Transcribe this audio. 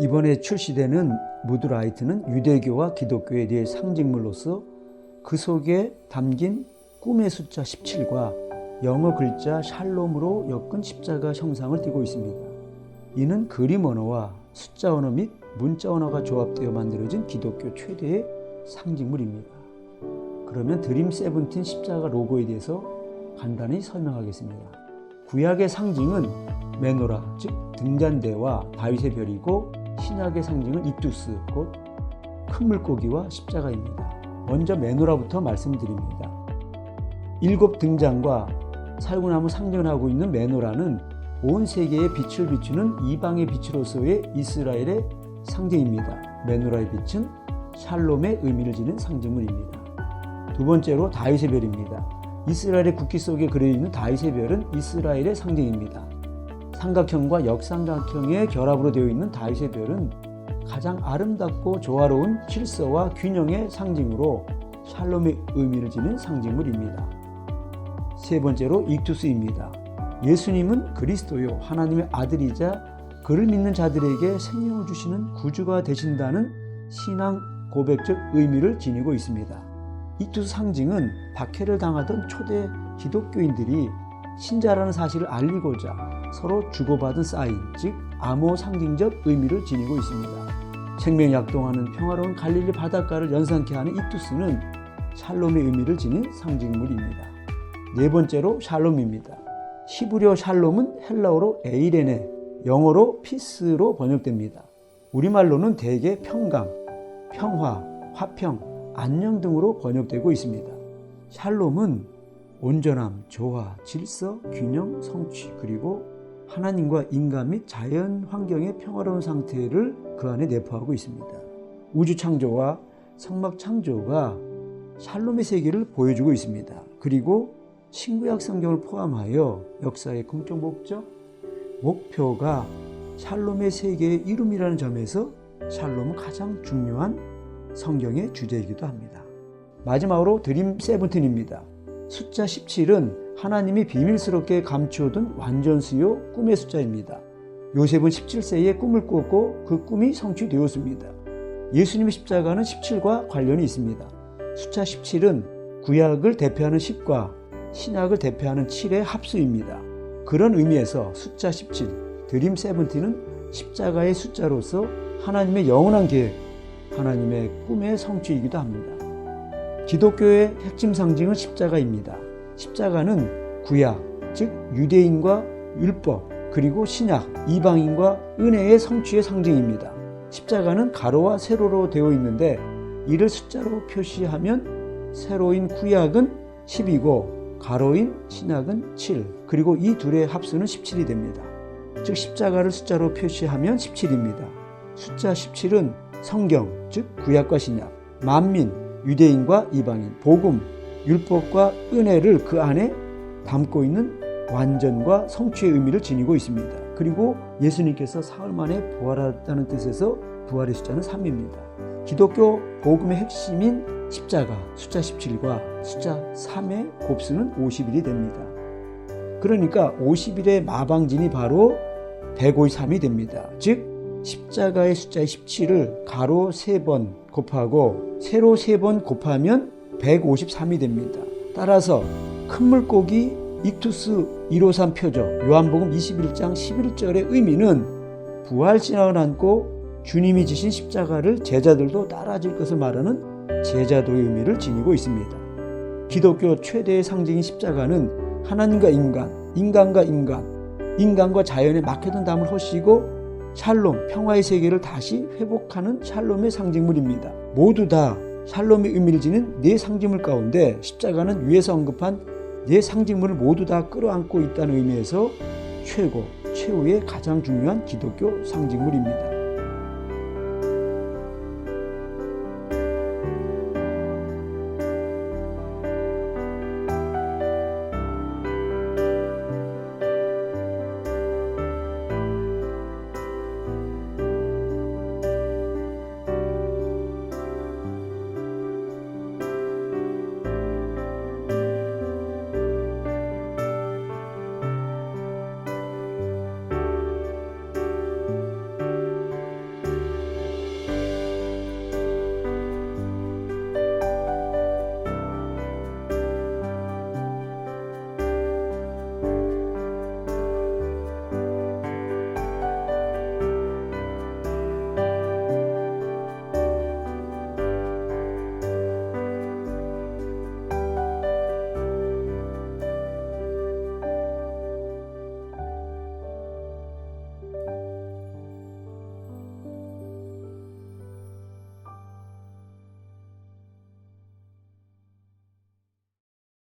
이번에 출시되는 무드라이트는 유대교와 기독교의 네 상징물로서 그 속에 담긴 꿈의 숫자 17과 영어 글자 샬롬으로 엮은 십자가 형상을 띠고 있습니다. 이는 그림 언어와 숫자 언어 및 문자 언어가 조합되어 만들어진 기독교 최대의 상징물입니다. 그러면 드림 세븐틴 십자가 로고에 대해서 간단히 설명하겠습니다. 구약의 상징은 메노라, 즉 등잔대와 다윗의 별이고 신약의 상징은 이투스, 곧 큰 물고기와 십자가입니다. 먼저 메노라부터 말씀드립니다. 일곱 등잔과 살구나무 상징을 하고 있는 메노라는 온 세계에 빛을 비추는 이방의 빛으로서의 이스라엘의 상징입니다. 메노라의 빛은 샬롬의 의미를 지닌 상징물입니다. 두 번째로 다윗의 별입니다. 이스라엘의 국기 속에 그려져 있는 다윗의 별은 이스라엘의 상징입니다. 삼각형과 역삼각형의 결합으로 되어 있는 다윗의 별은 가장 아름답고 조화로운 질서와 균형의 상징으로 샬롬의 의미를 지닌 상징물입니다. 세 번째로 익투스입니다. 예수님은 그리스도요 하나님의 아들이자 그를 믿는 자들에게 생명을 주시는 구주가 되신다는 신앙 고백적 의미를 지니고 있습니다. 이투스 상징은 박해를 당하던 초대 기독교인들이 신자라는 사실을 알리고자 서로 주고받은 사인, 즉 암호 상징적 의미를 지니고 있습니다. 생명 약동하는 평화로운 갈릴리 바닷가를 연상케 하는 이투스는 샬롬의 의미를 지닌 상징물입니다. 네 번째로 샬롬입니다. 히브리어 샬롬은 헬라어로 에이레네, 영어로 피스로 번역됩니다. 우리말로는 대개 평강, 평화, 화평, 안녕 등으로 번역되고 있습니다. 샬롬은 온전함, 조화, 질서, 균형, 성취, 그리고 하나님과 인간 및 자연 환경의 평화로운 상태를 그 안에 내포하고 있습니다. 우주 창조와 성막 창조가 샬롬의 세계를 보여주고 있습니다. 그리고 신구약 성경을 포함하여 역사의 공적 목적, 목표가 샬롬의 세계의 이름이라는 점에서 샬롬은 가장 중요한 성경의 주제이기도 합니다. 마지막으로 드림 세븐틴입니다. 숫자 17은 하나님이 비밀스럽게 감추어둔 완전수요 꿈의 숫자입니다. 요셉은 17세에 꿈을 꿨고 그 꿈이 성취되었습니다. 예수님의 십자가는 17과 관련이 있습니다. 숫자 17은 구약을 대표하는 10과 신약을 대표하는 7의 합수입니다. 그런 의미에서 숫자 17, 드림 세븐틴은 십자가의 숫자로서 하나님의 영원한 계획, 하나님의 꿈의 성취이기도 합니다. 기독교의 핵심 상징은 십자가입니다. 십자가는 구약, 즉 유대인과 율법, 그리고 신약, 이방인과 은혜의 성취의 상징입니다. 십자가는 가로와 세로로 되어 있는데 이를 숫자로 표시하면 세로인 구약은 10이고 가로인 신약은 7, 그리고 이 둘의 합수는 17이 됩니다. 즉 십자가를 숫자로 표시하면 17입니다. 숫자 17은 성경, 즉 구약과 신약, 만민, 유대인과 이방인, 복음, 율법과 은혜를 그 안에 담고 있는 완전과 성취의 의미를 지니고 있습니다. 그리고 예수님께서 사흘 만에 부활하다는 뜻에서 부활의 숫자는 3입니다. 기독교 복음의 핵심인 십자가 숫자 17과 숫자 3의 곱수는 50일이 됩니다. 그러니까 50일의 마방진이 바로 153이 됩니다. 즉 십자가의 숫자 17을 가로 3번 곱하고 세로 3번 곱하면 153이 됩니다. 따라서 큰 물고기 익투스 153 표적 요한복음 21장 11절의 의미는 부활 신앙을 안고 주님이 지신 십자가를 제자들도 따라질 것을 말하는 제자도의 의미를 지니고 있습니다. 기독교 최대의 상징인 십자가는 하나님과 인간, 인간과 인간, 인간과 자연의 막혀든 담을 허시고 샬롬, 평화의 세계를 다시 회복하는 샬롬의 상징물입니다. 모두 다 샬롬의 의미를 지닌 네 상징물 가운데 십자가는 위에서 언급한 네 상징물을 모두 다 끌어안고 있다는 의미에서 최고, 최후의 가장 중요한 기독교 상징물입니다.